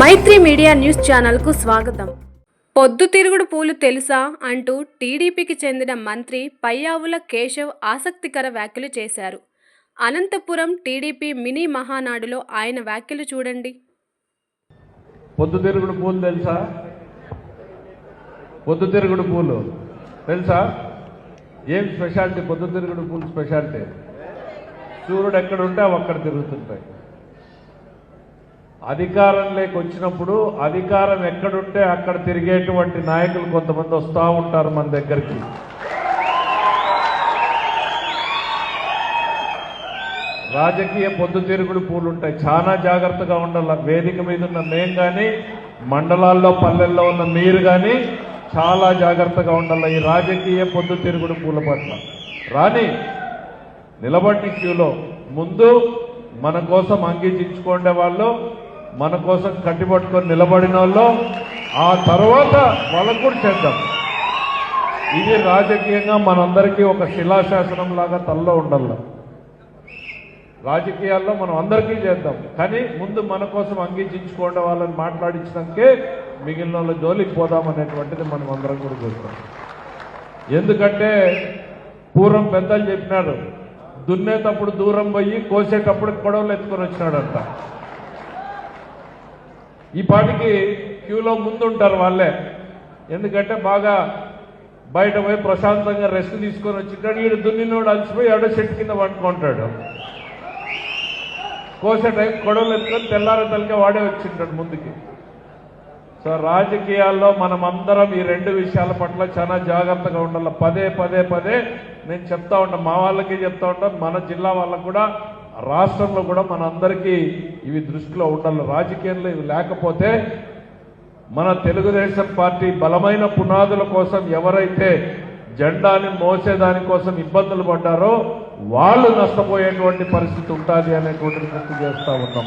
మైత్రి media news ఛానల్కు స్వాగతం. పొద్దుతిరుగుడు పూలు తెలుసా అంటూ టీడీపీకి చెందిన మంత్రి పయ్యావుల కేశవ్ ఆసక్తికర వ్యాఖ్యలు చేశారు. అనంతపురం టీడీపీ మినీ మహానాడులో ఆయన వ్యాఖ్యలు చూడండి. పొద్దుతిరుగుడు పూలు తెలుసా? పొద్దుతిరుగుడు పూలు తెలుసా? ఏం స్పెషాలిటీ? పొద్దుతిరుగుడు పూలు స్పెషాలిటీ? సూర్యుడు ఎక్కడ ఉంటే అవి అక్కడ తిరుగుతుంటాయి. అధికారంలోకి వచ్చినప్పుడు అధికారం ఎక్కడుంటే అక్కడ తిరిగేటువంటి నాయకులు కొంతమంది వస్తూ ఉంటారు మన దగ్గరికి. రాజకీయ పొద్దుతిరుగుడు పూలు ఉంటాయి చాలా జాగ్రత్తగా ఉండాల. వేదిక మీద ఉన్న మేం కానీ మండలాల్లో పల్లెల్లో ఉన్న మీరు కానీ చాలా జాగ్రత్తగా ఉండాలి. ఈ రాజకీయ పొద్దుతిరుగుడు పూల పట్ల. రాని నిలబడి క్యూలో. ముందు మన కోసం అంగీచించుకోండే వాళ్ళు మన కోసం కట్టిపట్టుకొని నిలబడిన వాళ్ళు. ఆ తర్వాత వాళ్ళకు కూడా చేద్దాం. ఇది రాజకీయంగా మనందరికీ ఒక శిలాశాసనం లాగా తల్లో ఉండాలి. రాజకీయాల్లో మనం అందరికీ చేద్దాం. కానీ ముందు మన కోసం అంగీచించుకోండి వాళ్ళని మాట్లాడించడానికే మిగిలిన వాళ్ళ జోలికి పోదామనేటువంటిది మనం అందరం కూడా చూస్తాం. ఎందుకంటే పూర్వం పెద్దలు చెప్పినారు దున్నేటప్పుడు దూరం పోయి కోసేటప్పుడు గొడవలు ఎత్తుకొని వచ్చినాడంట. ఈ పాటికి క్యూలో ముందుంటారు వాళ్ళే. ఎందుకంటే బాగా బయట పోయి ప్రశాంతంగా రెస్ట్ తీసుకొని వచ్చింటాడు ఈడు దున్నినోడు అలసిపోయి ఎడో చెట్టు కింద పట్టుకుంటాడు కోసే టైం గొడవలు ఎత్తుకొని తెల్లార తలకే వాడే వచ్చింటాడు ముందుకి. సో రాజకీయాల్లో మనం అందరం ఈ రెండు విషయాల పట్ల చాలా జాగ్రత్తగా ఉండాలి. పదే పదే పదే నేను చెప్తా ఉంటాను మా వాళ్ళకి చెప్తా ఉంటాం మన జిల్లా వాళ్ళకు కూడా రాష్ట్రంలో కూడా మన అందరికీ ఇవి దృష్టిలో ఉండాలి. రాజకీయంలో ఇవి లేకపోతే మన తెలుగుదేశం పార్టీ బలమైన పునాదుల కోసం ఎవరైతే జెండాని మోసేదాని కోసం ఇబ్బందులు పడ్డారో వాళ్ళు నష్టపోయేటువంటి పరిస్థితి ఉంటుంది అనేటువంటిది గుర్తు చేస్తూ ఉన్నాం.